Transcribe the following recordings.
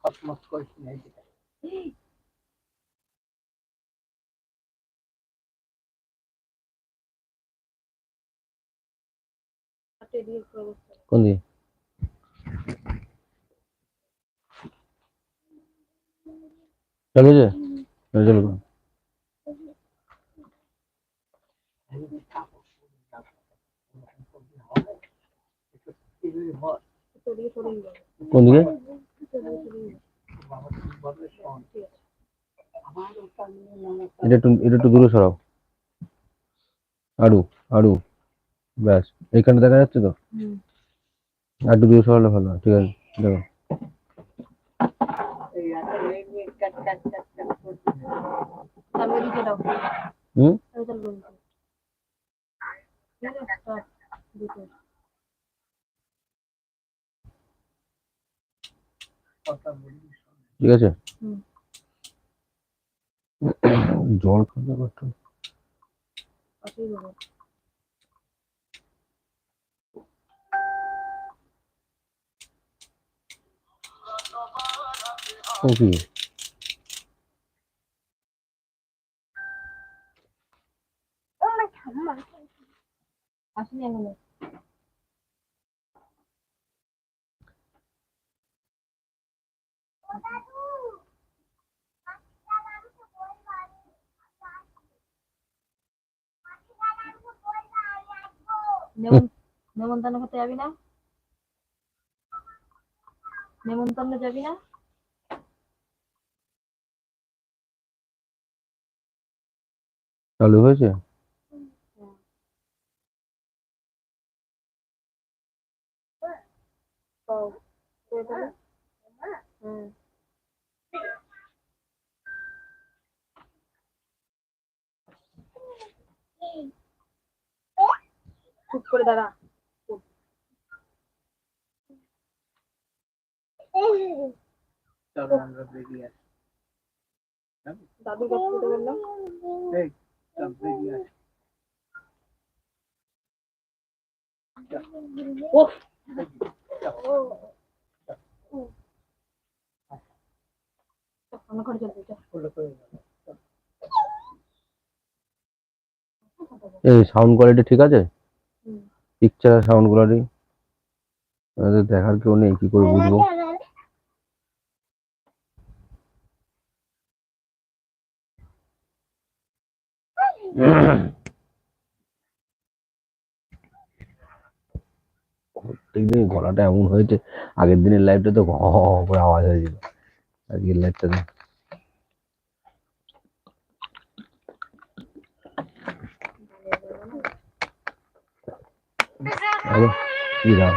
খসমস করিস না এদিকে দিয়ে। কোন দিকে যে। চলো চলো দিয়ে যাবে কোন দিকে? এটা একটু এটা একটু দূরে সরাও। আরু আরু। ব্যাস এইখানে দেখা যাচ্ছে তো? হুম। আর একটু দূরে সরালে ভালো। ঠিক আছে দেখো। এই একটা এই নিয়ে ক্যাট ক্যাট ক্যাট ক্যাট করছে। তাহলে ওদিকে দাও হুম তাহলে তাহলে বলছি ঠিক আছে start, দুটো কথা বলবি শোন। ঠিক আছে? হুম। জল খাবে কষ্ট পাশেই দেবো? ও কি? আসেনি এখনও। নেমন- নেমন্তন্ন খেতে যাবি না? নেমন্তন্ন যাবি না? চালু হয়েছে তো করে তাহলে হুম চুপ করে দাঁড়া। চলো আমরা বেরিয়ে আসি। দাদু কাছে যেতে বললাম এই, চল বেরিয়ে আসি। ওফ আমার ঘরে চলবে চল। করে এই সাউন্ড কোয়ালিটি ঠিক আছে? পিকচার সাউন্ড কোয়ালিটি দেখার কেউ নেই, কি করে বুঝব? প্রত্যেকদিন গলাটা এমন হয়েছে, আগের দিনের লাইভটা তো আওয়াজ হয়েছিল। আজকের লাইভটাতে হ্যালো কি দাম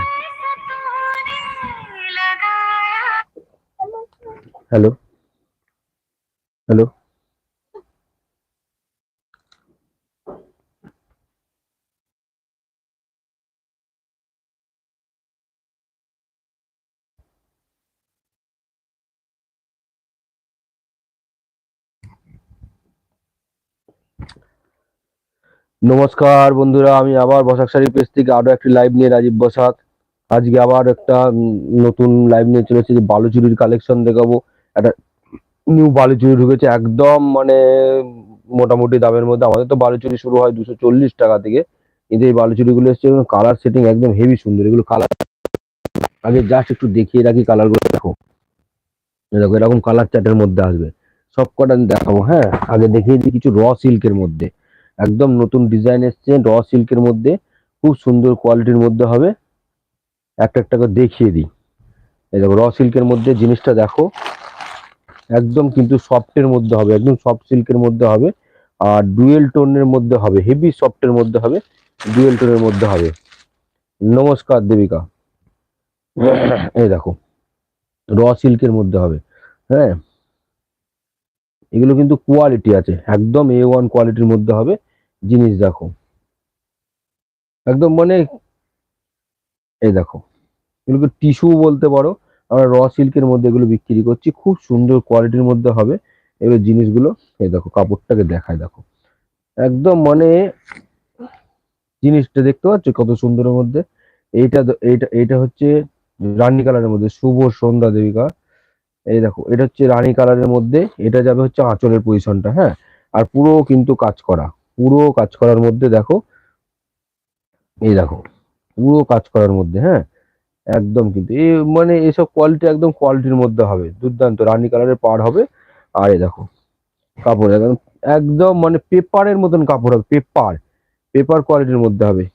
হ্যালো হ্যালো নমস্কার বন্ধুরা, আমি আবার বসাকসারি পেজ থেকে আরও একটি লাইভ নিয়ে রাজীব বসাক। আজকে আবার একটা নতুন লাইভ নিয়ে চলেছে যে বালুচুরির কালেকশন দেখাবো। একটা নিউ বালুচুরি ঢুকেছে, একদম মানে মোটামুটি দামের মধ্যে। আমাদের তো বালুচুরি শুরু হয় দুশো চল্লিশ টাকা থেকে। কিন্তু এই বালুচুরিগুলো এসছে কালার সেটিং একদম হেভি সুন্দর। এগুলো কালার আগে জাস্ট একটু দেখিয়ে রাখি কালারগুলো দেখো। দেখো, এরকম কালার চার্টের মধ্যে আসবে। সব কটা দেখাবো হ্যাঁ? আগে দেখিয়ে দিই কিছু র সিল্কের মধ্যে। একদম নতুন ডিজাইন এসছে র সিল্কের মধ্যে, খুব সুন্দর কোয়ালিটির মধ্যে হবে। একটা একটা করে দেখিয়ে দিই। এই দেখো র সিল্কের মধ্যে জিনিসটা দেখো, একদম কিন্তু সফটের মধ্যে হবে, একদম সফট সিল্কের মধ্যে হবে। আর ডুয়েল টোনের মধ্যে হবে হেভি সফটের মধ্যে হবে ডুয়েল টোনের মধ্যে হবে। নমস্কার, দেবিকা। এই দেখো র সিল্কের মধ্যে হবে হ্যাঁ? এগুলো কিন্তু কোয়ালিটি আছে, একদম এ ওয়ান কোয়ালিটির মধ্যে হবে। জিনিস দেখো। একদম মানে এই দেখো, এগুলোকে টিস্যু বলতে পারো। আমরা র সিল্কের মধ্যে এগুলো বিক্রি করছি, খুব সুন্দর কোয়ালিটির মধ্যে হবে এগুলো জিনিসগুলো। এই দেখো, কাপড়টাকে দেখায় দেখো। একদম মানে জিনিসটা দেখতে পাচ্ছ কত সুন্দরের মধ্যে? এইটা এইটা এইটা হচ্ছে রানী কালারের মধ্যে, শুভ সন্ধ্যা দেবিকা। এই দেখো, এটা হচ্ছে রানী কালারের মধ্যে, এটা যাবে হচ্ছে আঁচলের পজিশনটা হ্যাঁ? আর পুরো কিন্তু কাজ করা। পুরো কাজ করার মধ্যে দেখো, এই দেখো, পুরো কাজ করার মধ্যে হ্যাঁ একদম কিন্তু এই মানে এসব কোয়ালিটি একদম কোয়ালিটির মধ্যে হবে, দুর্দান্ত, রানী কালারের পার হবে, আর এই দেখো, কাপড় একদম একদম মানে পেপারের মতন কাপড় হবে, পেপার পেপার কোয়ালিটির মধ্যে হবে,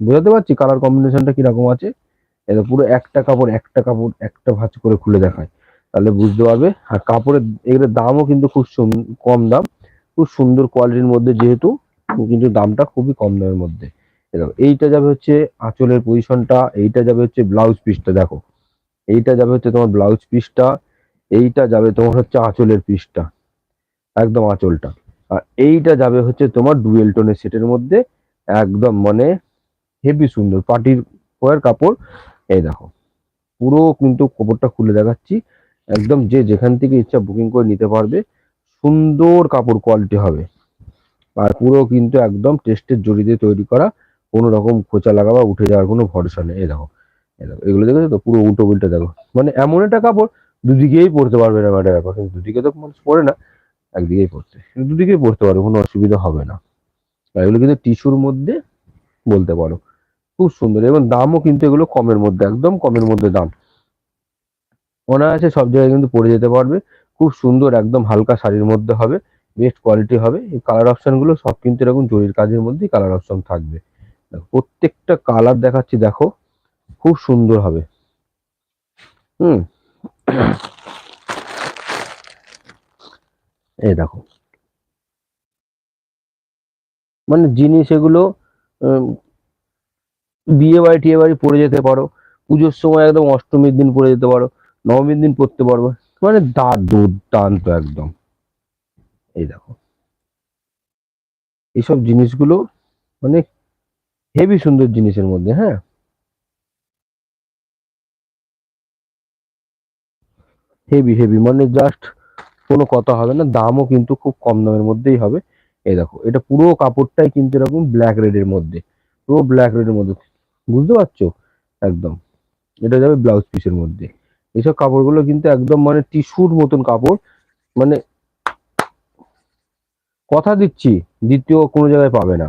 বুঝতে পারছি কালার কম্বিনেশনটা কীরকম আছে? এটা পুরো একটা কাপড় একটা কাপড়, একটা ভাঁজ করে খুলে দেখায়, তাহলে বুঝতে পারবে, আর কাপড়ের, এগুলোর দামও কিন্তু খুব কম দাম, খুব সুন্দর কোয়ালিটির মধ্যে যেহেতু কিন্তু দামটা খুবই কম দামের মধ্যে। এইটা যাবে হচ্ছে আঁচলের পজিশনটা এইটা যাবে হচ্ছে ব্লাউজ পিসটা দেখো। এইটা যাবে হচ্ছে তোমার ব্লাউজ পিসটা এইটা যাবে তোমার হচ্ছে আঁচলের পিসটা একদম আঁচলটা। আর এইটা যাবে হচ্ছে তোমার ডুয়েল টোনের সেটের মধ্যে, একদম মানে হেভি সুন্দর পার্টির পয়ের কাপড়। এই দেখো, পুরো কিন্তু কাপড়টা খুলে দেখাচ্ছি। একদম যে যেখান থেকে ইচ্ছা বুকিং করে নিতে পারবে, সুন্দর কাপড় কোয়ালিটি হবে। আর পুরো কিন্তু একদম টেস্টের জড়ি দিয়ে তৈরি করা কোনো রকম খোঁচা লাগা বা উঠে যাওয়ার কোনো ভরসা নেই। এই দেখো এগুলো দেখেছ তো? পুরো উল্টো উল্টো দেখো। মানে এমন একটা কাপড় দুদিকেই পরতে পারবে না একটা ব্যাপার কিন্তু দুদিকে তো মানুষ পরে না, একদিকেই পরতে। দুদিকেই পরতে পারবে, কোনো অসুবিধা হবে না। এগুলো কিন্তু টিস্যুর মধ্যে বলতে পারো। খুব সুন্দর, এবং দামও কিন্তু এগুলো কমের মধ্যে, একদম কমের মধ্যে দাম। অনায়াসে সব জায়গায় কিন্তু পরে যেতে পারবে। খুব সুন্দর, একদম হালকা শাড়ির মধ্যে হবে। বেস্ট কোয়ালিটি হবে। এই কালার অপশানগুলো সব কিন্তু এরকম জরির কাজের মধ্যেই কালার অপশান থাকবে। প্রত্যেকটা কালার দেখাচ্ছি, দেখো, খুব সুন্দর হবে। হুম। এই দেখো। মানে জিনিস এগুলো বিয়ে বাড়ি, টিয়ে বাড়ি পরে যেতে পারো। পুজোর সময় একদম অষ্টমীর দিন পরে যেতে পারো, নবমীর দিন পরতে পারব। মানে দা দুর্দান্ত একদম। এই দেখো। এইসব জিনিসগুলো মানে হেভি সুন্দর জিনিসের মধ্যে হ্যাঁ? হেভি হেভি মানে জাস্ট কোনো কথা হবে না, দামও কিন্তু খুব কম দামের মধ্যেই হবে। এই দেখো, এটা পুরো কাপড়টাই কিন্তু এরকম ব্ল্যাক রেডের মধ্যে, পুরো ব্ল্যাক রেডের মধ্যে। বুঝতে পারছ? একদম। এটা যাবে ব্লাউজ পিসের মধ্যে। এইসব কাপড়গুলো কিন্তু একদম মানে টিস্যুর মতন কাপড় মানে কথা দিচ্ছি, দ্বিতীয় কোনো জায়গায় পাবে না।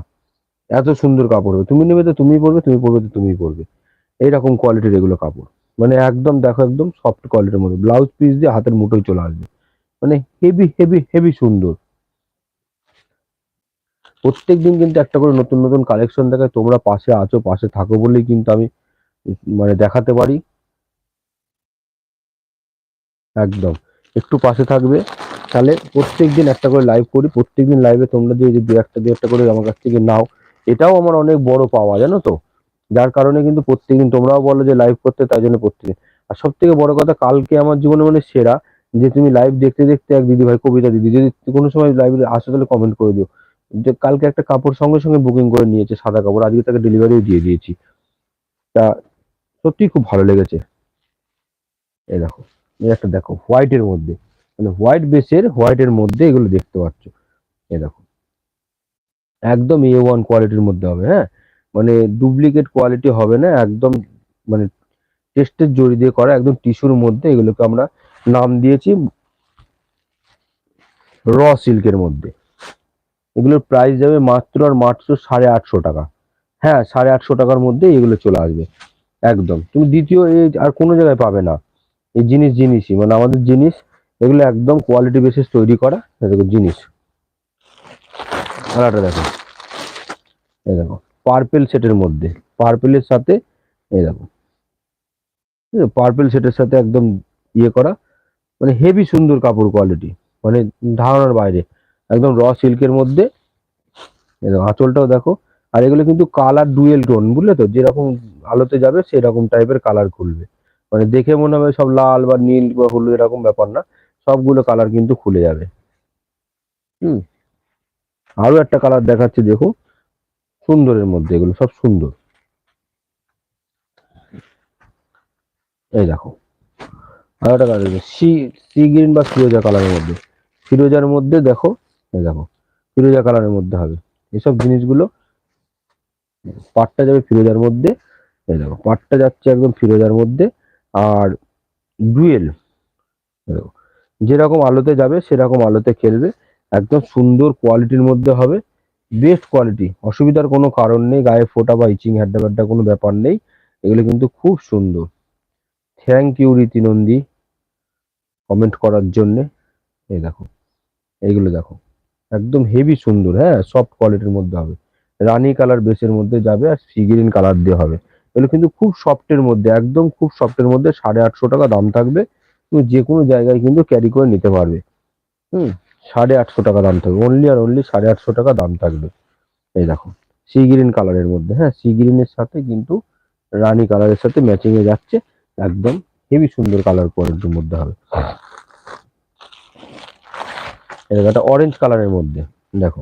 এত সুন্দর কাপড় তুমি নেবে তো তুমি পরবে তুমি পরবে তো তুমি পরবে। এইরকম কোয়ালিটির এগুলো কাপড়। মানে একদম, দেখো একদম সফট কোয়ালিটির মধ্যে। ব্লাউজ পিস দিয়ে হাতের মুঠোয় চলে আসবে। মানে হেভি হেভি হেভি সুন্দর। প্রত্যেক দিন কিন্তু একটা করে নতুন নতুন কালেকশন দেখায়। তোমরা পাশে আছো, পাশে থাকো বলেই কিন্তু আমি মানে দেখাতে পারি। একদম। একটু পাশে থাকবে। তাহলে প্রত্যেক দিন একটা করে লাইভ করি প্রত্যেক দিন লাইভে তোমরা যে যে দু একটা দু একটা করে আমার কাছ থেকে নাও। এটাও আমার অনেক বড় পাওয়া, জানো তো? যার কারণে কিন্তু প্রত্যেকদিন তোমরাও বলো যে লাইভ করতে তাই জন্য প্রত্যেকদিন। আর সব থেকে বড় কথা, কালকে আমার জীবনে মানে সেরা, যে তুমি লাইভ দেখতে দেখতে এক দিদি ভাই কবিতা দিদি, যদি কোনো সময় লাইভে আসো তাহলে কমেন্ট করে দিও। যে কালকে একটা কাপড় সঙ্গে সঙ্গে বুকিং করে নিয়েছে, সাদা কাপড়, আজকে তাকে ডেলিভারিও দিয়ে দিয়েছি। তা সত্যি খুব ভালো লেগেছে। এই দেখো, এই একটা দেখো হোয়াইটের মধ্যে। মানে হোয়াইট বেসের হোয়াইটের মধ্যে এগুলো দেখতে পাচ্ছ। এই দেখো। একদম এ ওয়ান কোয়ালিটির মধ্যে হবে হ্যাঁ? মানে ডুপ্লিকেট কোয়ালিটি হবে না, একদম মানে টেস্টের জড়ি দিয়ে করা, একদম টিস্যুর মধ্যে এগুলোকে আমরা নাম দিয়েছি র সিল্কের মধ্যে। এগুলোর প্রাইস যাবে মাত্র আর মাত্র সাড়ে আটশো টাকা। হ্যাঁ সাড়ে আটশো টাকার মধ্যে এগুলো চলে আসবে। একদম। তুমি দ্বিতীয় আর কোনো জায়গায় পাবে না। এই জিনিস জিনিসই মানে আমাদের জিনিস এগুলো একদম কোয়ালিটি বেসিস তৈরি করা জিনিস। কালারটা দেখো। এই দেখো পার্পেল সেটের মধ্যে। পার্পেলের সাথে, এই দেখো। পার্পেল সেটের সাথে একদম ইয়ে করা। মানে হেভি সুন্দর কাপড় কোয়ালিটি মানে ধারণার বাইরে। একদম র সিল্কের মধ্যে। আঁচলটাও দেখো। আর এগুলো কিন্তু কালার ডুয়েল টোন বুঝলে তো? যেরকম আলোতে যাবে, সেরকম টাইপের কালার খুলবে। মানে দেখে মনে হবে সব লাল বা নীল বা হলুদ, এরকম ব্যাপার না। সবগুলো কালার কিন্তু খুলে যাবে। হুম। আরও একটা কালার দেখাচ্ছি, দেখো। সুন্দরের মধ্যে এগুলো সব সুন্দর। এই দেখো। আর একটা কালার সি সি গ্রিন বা ফিরোজা কালারের মধ্যে। ফিরোজার মধ্যে দেখো, এই দেখো। ফিরোজা কালারের মধ্যে হবে। এসব জিনিসগুলো পাটটা যাবে ফিরোজার মধ্যে। এই দেখো, পাটটা যাচ্ছে একদম ফিরোজার মধ্যে। আর ডুয়েল যেরকম আলোতে যাবে, সেরকম আলোতে খেলবে। একদম সুন্দর কোয়ালিটির মধ্যে হবে। বেস্ট কোয়ালিটি অসুবিধার কোনো কারণ নেই, গায়ে ফোটা বা ইচিং হ্যাড্ডা ব্যাড্ডা কোনো ব্যাপার নেই। এগুলো কিন্তু খুব সুন্দর। থ্যাংক ইউ রীতিনন্দী কমেন্ট করার জন্যে। এই দেখো, এইগুলো দেখো। একদম হেভি সুন্দর হ্যাঁ সফট কোয়ালিটির মধ্যে হবে। রানী কালার বেসের মধ্যে যাবে আর সি গ্রিন কালার দিয়ে হবে। এগুলো কিন্তু খুব সফটের মধ্যে, একদম খুব সফটের মধ্যে, সাড়ে আটশো টাকা দাম থাকবে। তুমি যে কোনো জায়গায় কিন্তু ক্যারি করে নিতে পারবে। হুম? সাড়ে আটশো টাকা দাম থাকবে। অনলি আর অনলি সাড়ে আটশো টাকা দাম থাকবে। এই দেখো সি গ্রিন কালারের মধ্যে হ্যাঁ? সি গ্রিনের সাথে কিন্তু রানী কালারের সাথে ম্যাচিং এ যাচ্ছে। একদম হেভি সুন্দর কালার কোয়ালিটির মধ্যে হবে। এটা অরেঞ্জ কালারের মধ্যে, দেখো।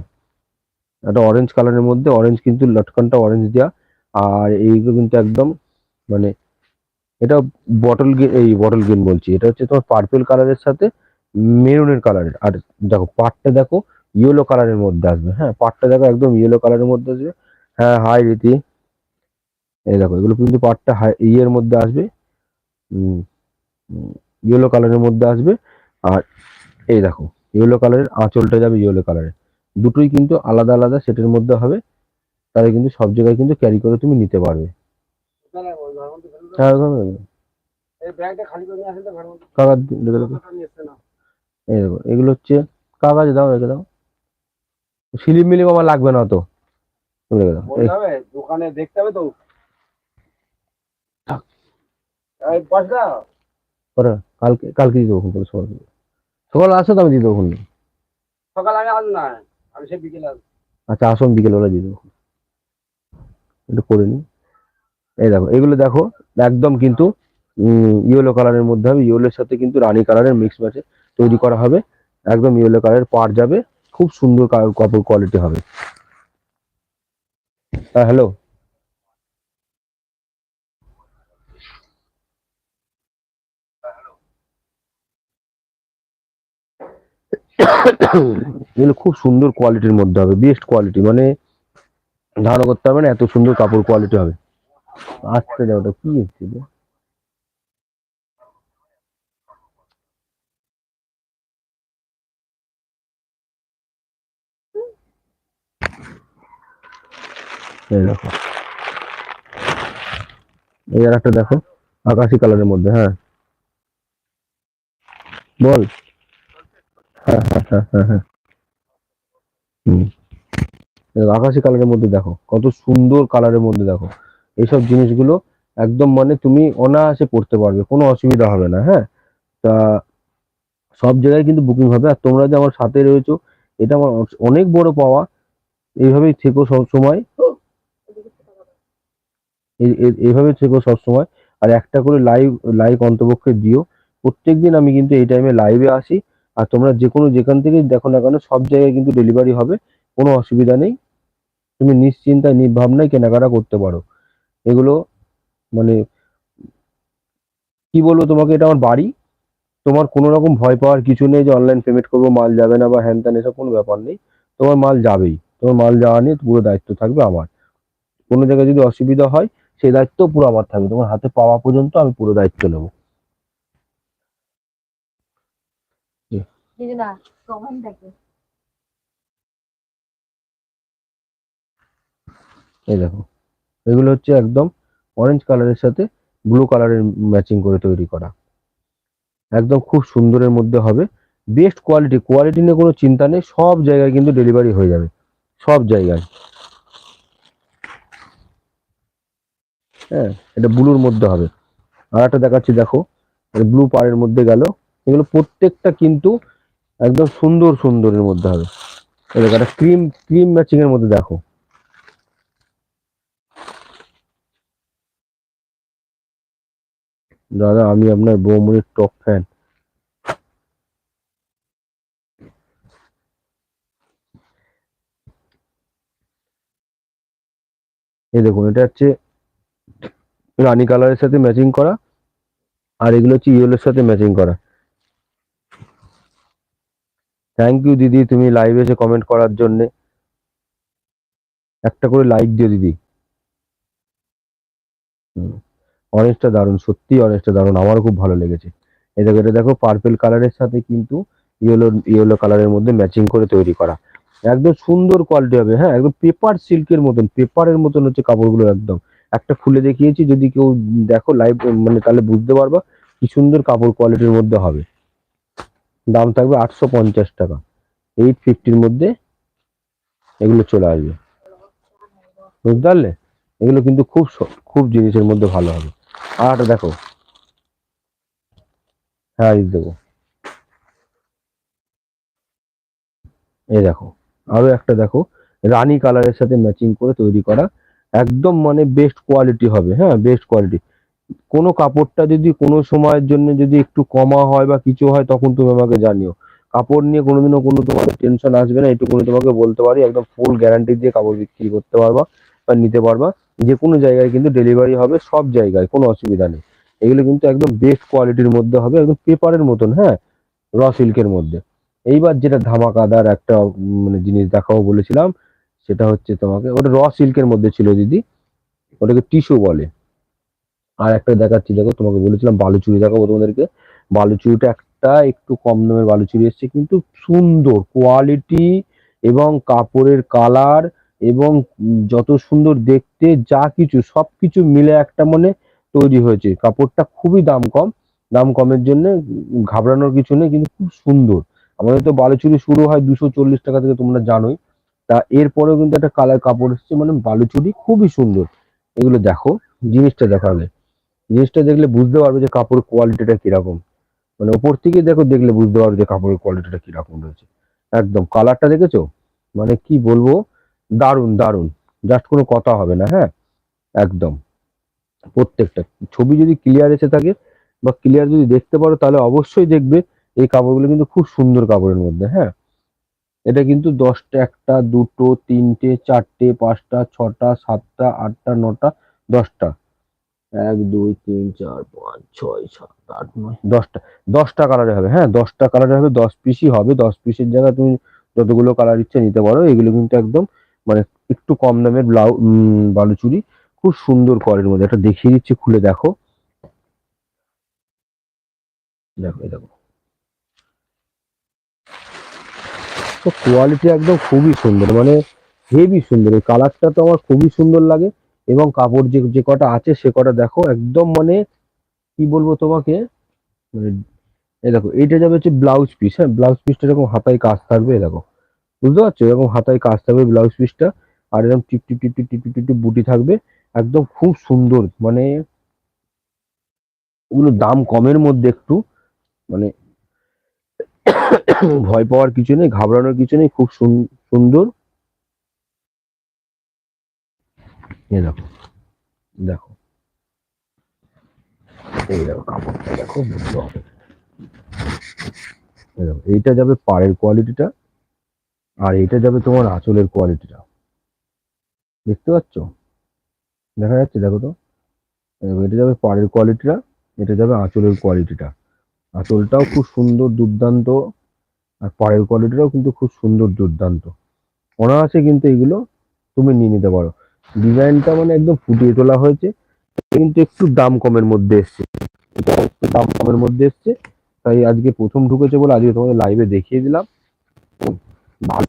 একটা অরেঞ্জ কালারের মধ্যে অরেঞ্জ কিন্তু লটকনটা অরেঞ্জ দেওয়া আর এইগুলো কিন্তু একদম মানে এটা বটল এই বটল গ্রিন বলছি। এটা হচ্ছে তোমার পার্পল কালারের সাথে মেরুনের কালারের আর দেখো, পাটটা দেখো ইয়েলো কালারের মধ্যে আসবে। হ্যাঁ পাটটা দেখো একদম ইয়েলো কালারের মধ্যে আসবে। হ্যাঁ হাই রীতি। এই দেখো, এগুলো কিন্তু পাটটা হাই ইয়ের মধ্যে আসবে। ইয়েলো কালারের মধ্যে আসবে। আর এই দেখো ইয়েলো কালারের আঁচলটা যাবে ইয়েলো কালারের দুটোই কিন্তু আলাদা আলাদা সেটের মধ্যে হবে। তাহলে কিন্তু সব জায়গায় কিন্তু ক্যারি করে তুমি নিতে পারবে। কাগজ দেখে দেখো কথা নিয়ে এসছে না। এই দেখো এগুলো হচ্ছে কাগজ দাও রেখে দাও। সিলিপ মিলিপ আমার লাগবে না তো রেখে দাও। দোকানে দেখতে হবে তো। কালকে কালকে দিয়ে দেবো সকাল সকাল আসো তো আমি দিয়ে দেবো সকালে আমি না আমি সে বিকেলে আচ্ছা আসুন বিকেলবেলা দিয়ে দেবো একটু করে নিই। এই দেখো, এগুলো দেখো, একদম কিন্তু ইয়েলো কালারের মধ্যে হবে। ইয়েলোর সাথে কিন্তু রানী কালারের মিক্স ম্যাচে তৈরি করা হবে। একদম ইয়েলো কালারের পার যাবে। খুব সুন্দর কাপড় কোয়ালিটি হবে। হ্যাঁ হ্যালো এগুলো খুব সুন্দর কোয়ালিটির মধ্যে হবে। বেস্ট কোয়ালিটি মানে ধারণা করতে হবে না, এত সুন্দর কাপড় কোয়ালিটি হবে। আসতে দাও ওটা কি এসেছিল? দেখো। আর একটা দেখো, আকাশি কালারের মধ্যে হ্যাঁ। বল। হ্যাঁ হ্যাঁ হ্যাঁ হ্যাঁ হ্যাঁ। হুম। আকাশি কালারের মধ্যে দেখো, কত সুন্দর কালারের মধ্যে দেখো। এইসব জিনিসগুলো একদম মানে তুমি অনায়াসে পড়তে পারবে, কোনো অসুবিধা হবে না হ্যাঁ? তা সব জায়গায় কিন্তু বুকিং হবে। আর তোমরা যে আমার সাথে রয়েছো, এটা আমার অনেক বড় পাওয়া। এইভাবেই থেকো সব সময় এই- এই- এইভাবে থেকো সব সময় আর একটা করে লাইভ লাইক অন্তপক্ষে দিও। প্রত্যেকদিন আমি কিন্তু এই টাইমে লাইভে আসি। আর তোমরা যে কোনো যেখান থেকেই দেখো না কেন, সব জায়গায় কিন্তু ডেলিভারি হবে। কোনো অসুবিধা নেই। তুমি নিশ্চিন্তায় নির্ভাবনায় কেনাকাটা করতে পারো। এগুলো মানে কি বলব তোমাকে এটা আমার বাড়ি। তোমার কোনো রকম ভয় পাওয়ার কিছু নেই যে অনলাইন পেমেন্ট করব মাল যাবে না বা হ্যান ত্যান এসব কোনো ব্যাপার নেই। তোমার মাল যাবেই। তোমার মাল যাওয়া নিয়ে পুরো দায়িত্ব থাকবে আমার। কোনো জায়গায় যদি অসুবিধা হয় সেই দায়িত্ব পুরো আমার থাকবে। তোমার হাতে পাওয়া পর্যন্ত আমি পুরো দায়িত্ব নেব। এই দেখো। এগুলো হচ্ছে একদম অরেঞ্জ কালারের সাথে ব্লু কালারের ম্যাচিং করে তৈরি করা। একদম খুব সুন্দরের মধ্যে হবে। বেস্ট কোয়ালিটি কোয়ালিটি নিয়ে কোনো চিন্তা নেই, সব জায়গায় কিন্তু ডেলিভারি হয়ে যাবে। সব জায়গায়। হ্যাঁ এটা ব্লুর মধ্যে হবে। আর একটা দেখাচ্ছি, দেখো ব্লু পাড়ের মধ্যে গেল। এগুলো প্রত্যেকটা কিন্তু একদম সুন্দর সুন্দরের মধ্যে হবে। দেখো, একটা ক্রিম ক্রিম ম্যাচিং এর মধ্যে দেখো। দাদা, আমি আপনার বৌমনির টপ ফ্যান এই দেখুন, এটা হচ্ছে রানী কালারের সাথে ম্যাচিং করা, আর এগুলো হচ্ছে ইয়েলোর সাথে ম্যাচিং করা। থ্যাংক ইউ দিদি, তুমি লাইভে এসে কমেন্ট করার জন্য। একটা করে লাইক দিও, দিদি। হুম। অরেঞ্জটা দারুণ সত্যি অরেঞ্জটা দারুণ, আমারও খুব ভালো লেগেছে। দেখো, এটা দেখো পার্পেল কালারের সাথে কিন্তু ইয়েলো ইয়েলো কালারের মধ্যে ম্যাচিং করে তৈরি করা। একদম সুন্দর কোয়ালিটি হবে হ্যাঁ একদম পেপার সিল্কের মতন পেপারের মতন হচ্ছে কাপড়গুলো একদম। একটা খুলে দেখিয়েছি, যদি কেউ দেখো লাইভ মানে তাহলে বুঝতে পারবা কি সুন্দর কাপড় কোয়ালিটির মধ্যে হবে। দাম থাকবে আটশো পঞ্চাশ টাকা। এইট ফিফটির মধ্যে এগুলো চলে আসবে। বুঝতে পারলে? এগুলো কিন্তু খুব খুব জিনিসের মধ্যে ভালো হবে। আর দেখো। এই দেখো এই দেখো, আরও একটা দেখো, রানী কালারের সাথে ম্যাচিং করে তৈরি করা, একদম মানে বেস্ট কোয়ালিটি হবে হ্যাঁ বেস্ট কোয়ালিটি কোনো কাপড়টা যদি কোনো সময়ের জন্য যদি একটু কমা হয় বা কিছু হয়, তখন তুমি আমাকে জানিও। কাপড় নিয়ে কোনোদিনও কোনো তোমার টেনশন আসবে না এটুকুনি তোমাকে বলতে পারি, একদম ফুল গ্যারান্টি দিয়ে কাপড় বিক্রি করতে পারবা। নিতে পারবা। যে কোনো জায়গায় কিন্তু ডেলিভারি হবে সব জায়গায়, কোনো অসুবিধা নেই। এগুলো কিন্তু একদম বেস্ট কোয়ালিটির মধ্যে হবে, একদম পেপারের মতন হ্যাঁ? র সিল্কের মধ্যে। এইবার যেটা ধামাকাদার একটা মানে জিনিস দেখাবো বলেছিলাম, সেটা হচ্ছে তোমাকে, ওটা র সিল্কের মধ্যে ছিল দিদি, ওটাকে টিস্যু বলে। আর একটা দেখাচ্ছি, দেখো তোমাকে বলেছিলাম বালুচুরি দেখাবো তোমাদেরকে। বালুচুরিটা একটা একটু কম দামের বালুচুরি এসছে, কিন্তু সুন্দর কোয়ালিটি এবং কাপড়ের কালার এবং যত সুন্দর দেখতে, যা কিছু সব কিছু মিলে একটা মানে তৈরি হয়েছে। কাপড়টা খুবই দাম কম, দাম কমের জন্য ঘাবড়ানোর কিছু নেই, কিন্তু খুব সুন্দর। আমাদের তো বালুচুরি শুরু হয় দুশো চল্লিশ টাকা থেকে, তোমরা জানোই। তা এরপরেও কিন্তু একটা কালার কাপড় এসছে মানে বালুচুরি খুবই সুন্দর। এগুলো দেখো, জিনিসটা দেখালে। জিনিসটা দেখলে বুঝতে পারবে যে কাপড়ের কোয়ালিটিটা কীরকম। মানে ওপর থেকে দেখো, দেখলে বুঝতে পারবে যে কাপড়ের কোয়ালিটিটা কীরকম রয়েছে। একদম কালারটা দেখেছ? মানে কি বলব? দারুণ দারুণ। জাস্ট কোনো কথা হবে না হ্যাঁ? একদম। প্রত্যেকটা। ছবি যদি ক্লিয়ার এসে থাকে বা ক্লিয়ার যদি দেখতে পারো, তাহলে অবশ্যই দেখবে এই কাপড়গুলো কিন্তু খুব সুন্দর কাপড়ের মধ্যে হ্যাঁ? এটা কিন্তু দশটা, একটা, দুটো, তিনটে, চারটে, পাঁচটা, ছটা, সাতটা, আটটা, নটা, দশটা। এক, দুই, তিন, চার, পাঁচ, ছয়, সাত, আট, নয়, দশটা। দশটা কালারে হবে হ্যাঁ? দশটা কালারে হবে, দশ পিসই হবে। দশ পিসের জায়গায় তুমি যতগুলো কালার ইচ্ছে নিতে পারো, এগুলো কিন্তু একদম মানে একটু কম দামের ব্লাউ বালুচুরি। খুব সুন্দর করের মধ্যে। একটা দেখিয়ে দিচ্ছি, খুলে দেখো। দেখো দেখো। তো কোয়ালিটি একদম খুবই সুন্দর। মানে হেভি সুন্দর। এই কালারটা তো আমার খুবই সুন্দর লাগে। এবং কাপড় যে যে কটা আছে, সে কটা দেখো, একদম মানে কি বলব তোমাকে? মানে এই দেখো, এইটা যাবে হচ্ছে ব্লাউজ পিস হ্যাঁ ব্লাউজ পিসটা এরকম হাতায় কাজ থাকবে দেখো। বুঝতে পারছ? এরকম হাতায় কাজ থাকবে ব্লাউজ পিসটা আর এরকম টিপ টিপ টিপ টিপ টিপ টিপ বুটি থাকবে। একদম খুব সুন্দর মানে ওগুলো দাম কমের মধ্যে একটু মানে ভয় পাওয়ার কিছু নেই ঘাবড়ানোর কিছু নেই খুব সুন- সুন্দর। দেখো দেখো। এই দেখো কাপড়টা দেখো, এইটা যাবে পাড়ের কোয়ালিটিটা আর এটা যাবে তোমার আঁচলের কোয়ালিটিটা দেখতে পাচ্ছ? দেখা যাচ্ছে, দেখো তো। এটা যাবে পাড়ের কোয়ালিটিটা এটা যাবে আঁচলের কোয়ালিটিটা আঁচলটাও খুব সুন্দর, দুর্দান্ত, আর পাড়ের কোয়ালিটিটাও কিন্তু খুব সুন্দর, দুর্দান্ত। অনায়াসে কিন্তু এগুলো, তুমি নিয়ে নিতে পারো। ডিজাইনটা মানে একদম ফুটিয়ে তোলা হয়েছে, কিন্তু একটু দাম কমের মধ্যে এসছে। একটু দাম কমের মধ্যে এসছে, তাই আজকে প্রথম ঢুকেছে বলে আজকে তোমাদের লাইভে দেখিয়ে দিলাম। ভালো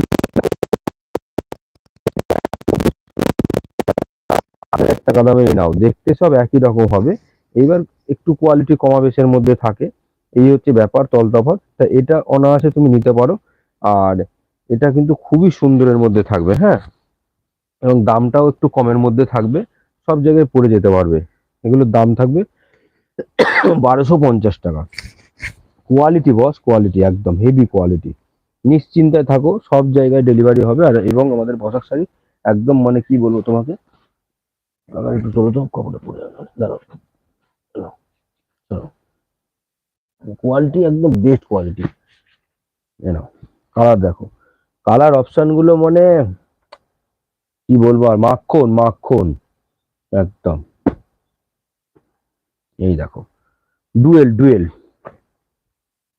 হাজার টাকা দামে নাও, দেখতে সব একই রকম হবে। এইবার একটু কোয়ালিটি কমা বেশের মধ্যে থাকে। এই হচ্ছে ব্যাপার তলতফাত তা এটা অনায়াসে তুমি নিতে পারো। আর এটা কিন্তু খুবই সুন্দরের মধ্যে থাকবে হ্যাঁ? এবং দামটাও একটু কমের মধ্যে থাকবে। সব জায়গায় পড়ে যেতে পারবে। এগুলোর দাম থাকবে বারোশো পঞ্চাশ টাকা। কোয়ালিটি বস কোয়ালিটি একদম হেভি কোয়ালিটি নিশ্চিন্তায় থাকো, সব জায়গায় ডেলিভারি হবে আর এবং আমাদের পোশাক শাড়ি একদম মানে কি বলব তোমাকে? আবার একটু তোলো তো, কপড়ে পড়ে দাঁড়াও। কোয়ালিটি একদম বেস্ট কোয়ালিটি নাও কালার দেখো। কালার অপশনগুলো মানে কি বলব আর, মাখন মাখন, একদম। এই দেখো dual dual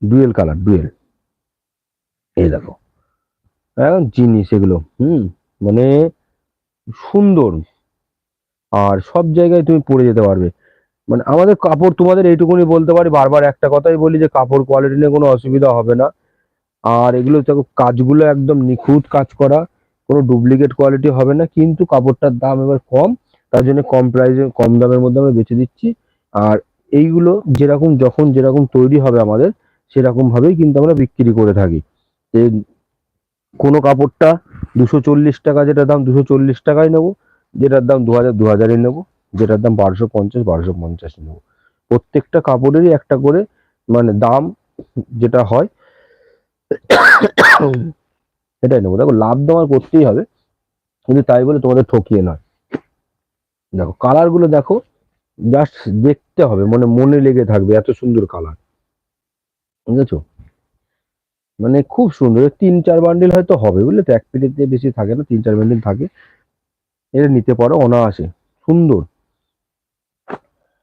dual colour dual এই দেখো। এখন জিনিস এগুলো, হুম? মানে সুন্দর। আর সব জায়গায় তুমি পরে যেতে পারবে। মানে আমাদের কাপড় তোমাদের এইটুকুনি বলতে পারি, বারবার একটা কথাই বলি যে কাপড় কোয়ালিটি নিয়ে কোনো অসুবিধা হবে না। আর এগুলো দেখো, কাজগুলো একদম নিখুঁত কাজ করা, কোনো ডুপ্লিকেট কোয়ালিটি হবে না, কিন্তু কাপড়টার দাম এবার কম, তার জন্য কম প্রাইসে কম দামের মধ্যে আমরা বেচে দিচ্ছি। আর এইগুলো যেরকম, যখন যেরকম তৈরি হবে আমাদের, সেরকমভাবেই কিন্তু আমরা বিক্রি করে থাকি। এই কোনো কাপড়টা দুশো চল্লিশ টাকা যেটা দাম দুশো চল্লিশ টাকায় নেব, যেটার দাম দু হাজার, দু হাজারই নেব, যেটার দাম বারোশো পঞ্চাশ বারোশো পঞ্চাশ নেব। প্রত্যেকটা কাপড়েরই একটা করে মানে দাম যেটা হয়, সেটাই নেব। দেখো, লাভ আমার করতেই হবে, কিন্তু তাই বলে তোমাদের ঠকিয়ে নয়। দেখো কালারগুলো দেখো জাস্ট দেখতে হবে মানে মনে লেগে থাকবে, এত সুন্দর কালার বুঝেছ? মানে খুব সুন্দর। তিন, চার বান্ডিল হয়তো হবে বুঝলে তো? এক প্লেটে বেশি থাকে না, তিন, চার বান্ডিল থাকে। এটা নিতে পারো অনায়াসে। সুন্দর।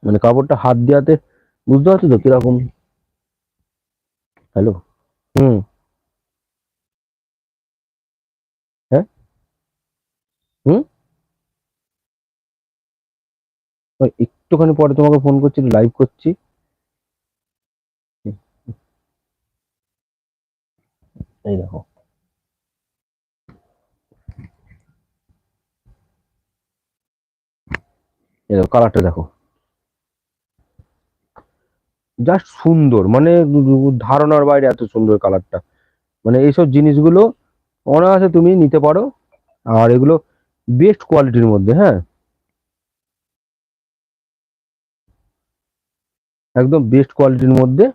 মানে কাপড়টা হাত দেওয়াতে বুঝতে পারছ তো কীরকম? হ্যালো হুম। হ্যাঁ? হুম? একটুখানি পরে তোমাকে ফোন করছি লাইভ করছি হুম, হুম। এই দেখো। এই দেখো কালারটা দেখো। জাস্ট সুন্দর মানে ধারণার বাইরে এত সুন্দর কালারটা মানে এইসব জিনিসগুলো অনায়াসে তুমি নিতে পারো, আর এগুলো বেস্ট কোয়ালিটির মধ্যে হ্যাঁ। একদম বেস্ট কোয়ালিটির মধ্যে।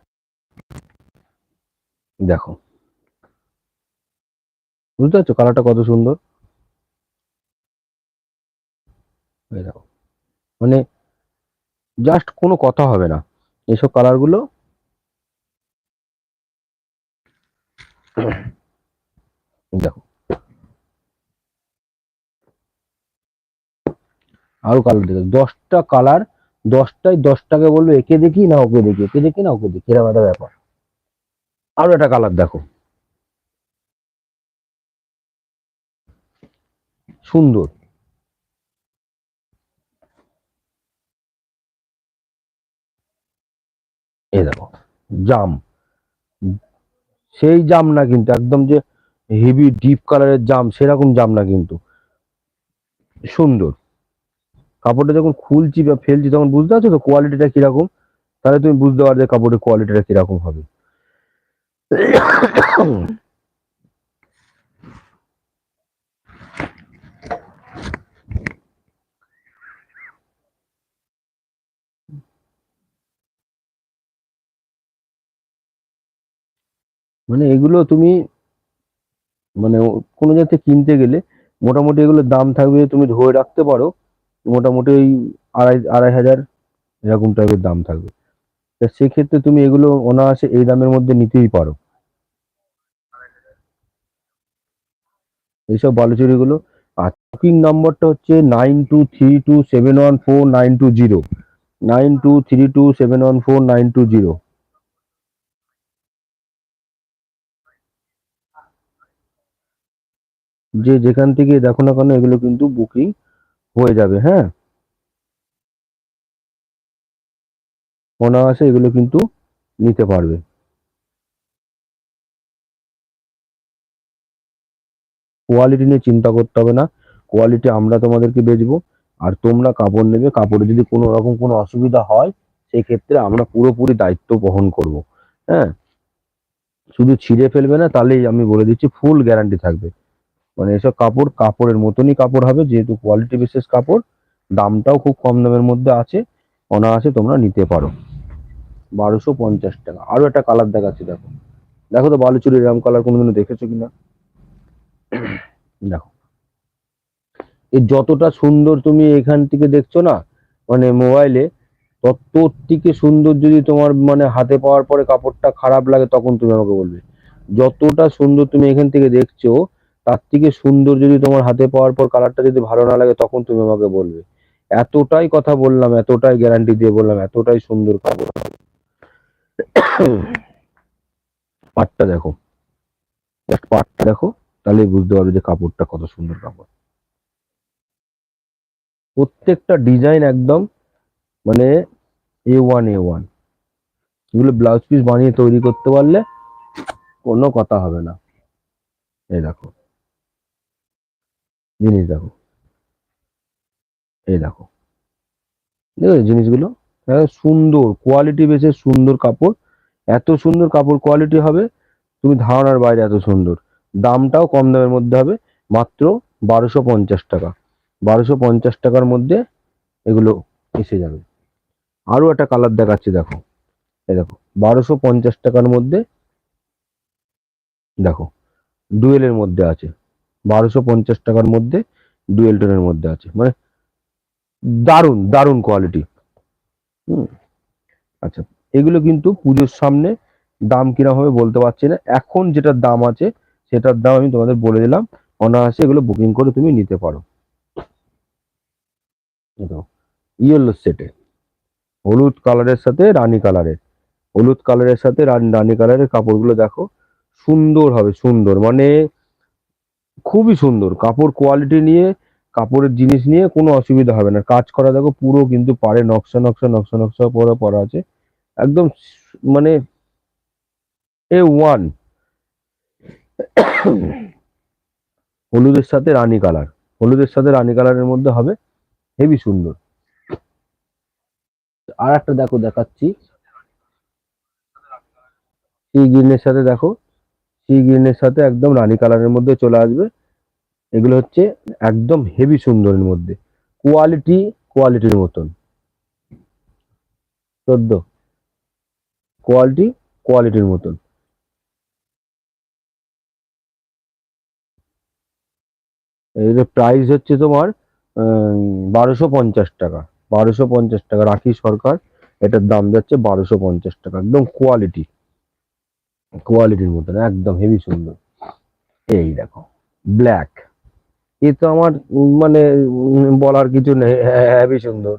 দেখো। বুঝতে পারছ? কালারটা কত সুন্দর? দেখো। মানে জাস্ট কোনো কথা হবে না। এইসব কালারগুলো দেখো। আরও কালার দেখো। দশটা কালার দশটায় দশটাকে বলব, একে দেখি না ওকে দেখি, একে দেখি না ওকে দেখি। এরকম একটা ব্যাপার। আরও একটা কালার দেখো। সুন্দর। এই দেখো, জাম। সেই জাম না কিন্তু, একদম যে হেভি ডিপ কালারের জাম, সেরকম জাম না কিন্তু। সুন্দর। কাপড়টা যখন খুলছি বা ফেলছি, তখন বুঝতে পারছ তো কোয়ালিটিটা কীরকম? তাহলে তুমি বুঝতে পারবে কাপড়ের কোয়ালিটিটা কীরকম হবে। মানে এগুলো তুমি মানে কোনো জায়গাতে কিনতে গেলে মোটামুটি এগুলোর দাম থাকবে তুমি ধরে রাখতে পারো, মোটামুটি ওই আড়াই আড়াই হাজার এরকম টাইপের দাম থাকবে। তা সেক্ষেত্রে তুমি এগুলো অনায়াসে এই দামের মধ্যে নিতেই পারো। এইসব বালুচুরিগুলো। আর বুকিং নাম্বারটা হচ্ছে nine two three two seven one four nine two zero. Nine two three two seven one four nine two zero. যে যেখান থেকে দেখো না কেন এগুলো কিন্তু বুকিং হয়ে যাবে হ্যাঁ? অনায়াসে এগুলো কিন্তু নিতে পারবে। কোয়ালিটি নিয়ে চিন্তা করতে হবে না। কোয়ালিটি আমরা তোমাদেরকে বেচবো আর তোমরা কাপড় নেবে, কাপড়ে যদি কোনো রকম কোনো অসুবিধা হয় সেই ক্ষেত্রে আমরা পুরোপুরি দায়িত্ব বহন করব হ্যাঁ? শুধু ছিঁড়ে ফেলবে না, তাহলেই আমি বলে দিচ্ছি ফুল গ্যারান্টি থাকবে। মানে এসব কাপড়, কাপড়ের মতনই কাপড় হবে, যেহেতু কোয়ালিটি বিশেষ কাপড়, দামটাও খুব কম দামের মধ্যে আছে, অনায়াসে তোমরা নিতে পারো। বারোশো পঞ্চাশ টাকা। আরও একটা কালার দেখাচ্ছি, দেখো। দেখো তো বালুচুরি এরকম কালার কোনোদিনও দেখেছ কিনা? দেখো। এই যতটা সুন্দর তুমি এখান থেকে দেখছ না মানে মোবাইলে তত থেকে সুন্দর যদি তোমার মানে হাতে পাওয়ার পরে কাপড়টা খারাপ লাগে, তখন তুমি আমাকে বলবে। যতটা সুন্দর তুমি এখান থেকে দেখছ তার থেকে সুন্দর যদি তোমার হাতে পাওয়ার পর কালারটা যদি ভালো না লাগে, তখন তুমি আমাকে বলবে। এতটাই কথা বললাম, এতটাই গ্যারান্টি দিয়ে বললাম, এতটাই সুন্দর কাপড় পাটটা দেখো। পাটটা দেখো তাহলে বুঝতে পারবে যে কাপড়টা কত সুন্দর কাপড়। প্রত্যেকটা ডিজাইন একদম মানে এ ওয়ান এ ওয়ান এগুলো ব্লাউজ পিস বানিয়ে তৈরি করতে পারলে কোনো কথা হবে না। এই দেখো। জিনিস দেখো। এই দেখো। দেখো জিনিসগুলো? সুন্দর কোয়ালিটি বেশি সুন্দর কাপড়। এত সুন্দর কাপড় কোয়ালিটি হবে, তুমি ধারণার বাইরে এত সুন্দর। দামটাও কম দামের মধ্যে হবে, মাত্র বারোশো পঞ্চাশ টাকা। বারোশো পঞ্চাশ টাকার মধ্যে এগুলো এসে যাবে। আরও একটা কালার দেখাচ্ছি দেখো। এই দেখো, বারোশো পঞ্চাশ টাকার মধ্যে দেখো ডুয়েলের মধ্যে আছে। বারোশো পঞ্চাশ টাকার মধ্যে ডুয়েল টোনের মধ্যে আছে। মানে দারুণ দারুণ কোয়ালিটি হুম। আচ্ছা এগুলো কিন্তু পুজোর সামনে দাম কিরম হবে বলতে পারছি না। এখন যেটার দাম আছে, সেটার দাম আমি তোমাদের বলে দিলাম। অনায়াসে এগুলো বুকিং করে তুমি নিতে পারো। ইয়েলো সেটে হলুদ কালারের সাথে রানী কালারের হলুদ কালারের সাথে রান- রানী কালারের কাপড়গুলো দেখো, সুন্দর হবে, সুন্দর। মানে খুবই সুন্দর। কাপড় কোয়ালিটি নিয়ে, কাপড়ের জিনিস নিয়ে কোনো অসুবিধা হবে না। কাজ করা দেখো পুরো কিন্তু পাড়ে নকশা নকশা নকশা নকশা পরে, পরা আছে। একদম মানে এ ওয়ান হলুদের সাথে রানী কালার। হলুদের সাথে রানী কালারের মধ্যে হবে হেভি সুন্দর। আর একটা দেখো দেখাচ্ছি। সি গ্রিনের সাথে দেখো সি গ্রিনের সাথে একদম রানী কালারের মধ্যে চলে আসবে। এগুলো হচ্ছে একদম হেভি সুন্দরের মধ্যে। কোয়ালিটি কোয়ালিটির মতন। চোদ্দ। কোয়ালিটি কোয়ালিটির মতন। এর প্রাইস হচ্ছে তোমার বারোশো পঞ্চাশ টাকা। বারোশো পঞ্চাশ টাকা রাখি সরকার, এটার দাম যাচ্ছে বারোশো পঞ্চাশ টাকা। একদম কোয়ালিটি কোয়ালিটির মতন, একদম হেভি সুন্দর। এই দেখো ব্ল্যাক এ তো আমার মানে বলার কিছু নেই হেভি সুন্দর।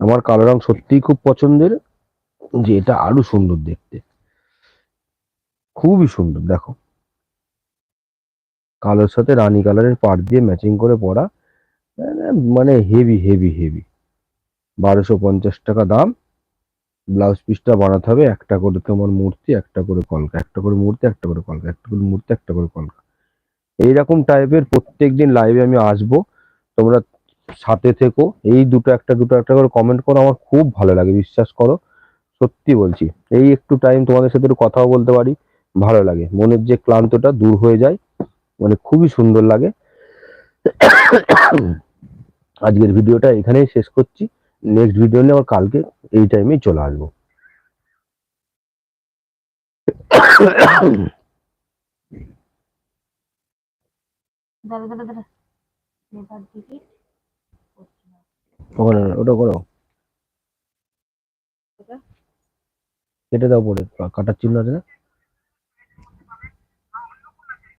আমার কালো রং সত্যিই খুব পছন্দের, যে এটা আরও সুন্দর দেখতে। খুবই সুন্দর, দেখো। কালোর সাথে রানী কালারের পাড় দিয়ে ম্যাচিং করে পরা মানে হেভি হেভি হেভি বারোশো পঞ্চাশ টাকা দাম। ব্লাউজ পিসটা বানাতে হবে একটা করে তোমার মূর্তি, একটা করে কলকা, একটা করে মূর্তি, একটা করে কলকা, একটা করে মূর্তি, একটা করে কলকা। এইরকম টাইপের প্রত্যেকদিন লাইভে আমি আসব। তোমরা সাথে থেকো। এই দুটো একটা দুটো একটা করে কমেন্ট করো, আমার খুব ভালো লাগে, বিশ্বাস করো। সত্যি বলছি, এই একটু টাইম তোমাদের সাথে একটু কথাও বলতে পারি, ভালো লাগে। মনের যে ক্লান্তটা দূর হয়ে যায় মানে খুবই সুন্দর লাগে। আজকের ভিডিওটা এখানেই শেষ করছি। নেক্সট ভিডিও নিয়ে আবার কালকে এই টাইমেই চলে আসব। ওটা করো। কেটে দাও পরে কাটার চিহ্ন আছে না?